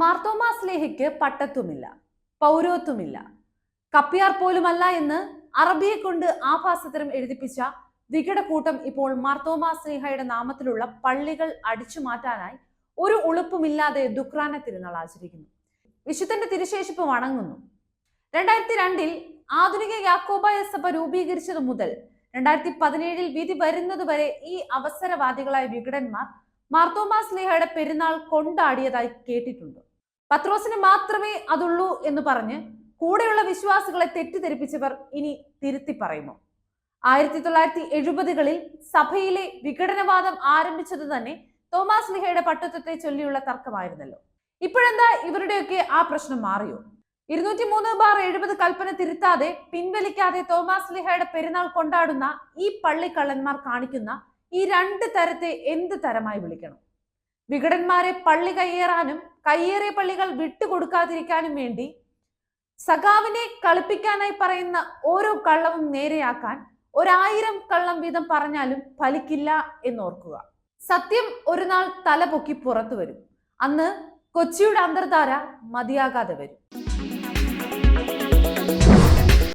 മാർത്തോമാ സ്ലേഹയ്ക്ക് പട്ടത്വമില്ല പൗരോത്വമില്ല. കപ്പിയാർ പോലുമല്ല എന്ന് അറബിയെ കൊണ്ട് ആഭാസത്തരം എഴുതിപ്പിച്ച വികടക്കൂട്ടം ഇപ്പോൾ മാർത്തോമാ സ്നേഹയുടെ നാമത്തിലുള്ള പള്ളികൾ അടിച്ചു മാറ്റാനായി ഒരു ഉളുപ്പുമില്ലാതെ ദുക്രാന തിരുനാൾ ആചരിക്കുന്നു. വിശുദ്ധന്റെ തിരുശേഷിപ്പ് വണങ്ങുന്നു. രണ്ടായിരത്തി രണ്ടിൽ ആധുനിക യാക്കോബായ സഭ രൂപീകരിച്ചതു മുതൽ രണ്ടായിരത്തി പതിനേഴിൽ വിധി വരുന്നത് വരെ ഈ അവസരവാദികളായ വികടന്മാർ മാർത്തോമാ സ്നേഹയുടെ പെരുന്നാൾ കൊണ്ടാടിയതായി കേട്ടിട്ടുണ്ട്. പത്രോസിന് മാത്രമേ അതുള്ളൂ എന്ന് പറഞ്ഞ് കൂടെയുള്ള വിശ്വാസികളെ തെറ്റിദ്ധരിപ്പിച്ചവർ ഇനി തിരുത്തി പറയുമോ? ആയിരത്തി തൊള്ളായിരത്തി എഴുപതുകളിൽ സഭയിലെ വിഘടനവാദം ആരംഭിച്ചത് തന്നെ തോമാസ് ലിഹയുടെ പട്ടത്വത്തെ ചൊല്ലിയുള്ള തർക്കമായിരുന്നല്ലോ. ഇപ്പോഴെന്താ ഇവരുടെയൊക്കെ ആ പ്രശ്നം മാറിയോ? ഇരുന്നൂറ്റി മൂന്ന് ബാർ എഴുപത് കൽപ്പന തിരുത്താതെ പിൻവലിക്കാതെ തോമാസ് ലിഹയുടെ പെരുന്നാൾ കൊണ്ടാടുന്ന ഈ പള്ളിക്കള്ളന്മാർ കാണിക്കുന്ന ഈ രണ്ട് തരത്തെ എന്ത് തരമായി വിളിക്കണം? വിഘടന്മാരെ പള്ളി കയ്യേറാനും കയ്യേറിയ പള്ളികൾ വിട്ടുകൊടുക്കാതിരിക്കാനും വേണ്ടി സഖാവിനെ കളിപ്പിക്കാനായി പറയുന്ന ഓരോ കള്ളവും നേരെയാക്കാൻ ഒരായിരം കള്ളം വീതം പറഞ്ഞാലും ഫലിക്കില്ല എന്നോർക്കുക. സത്യം ഒരു നാൾ തല പൊക്കി പുറത്തു വരും. അന്ന് കൊച്ചിയുടെ അന്തർധാര മതിയാകാതെ വരും.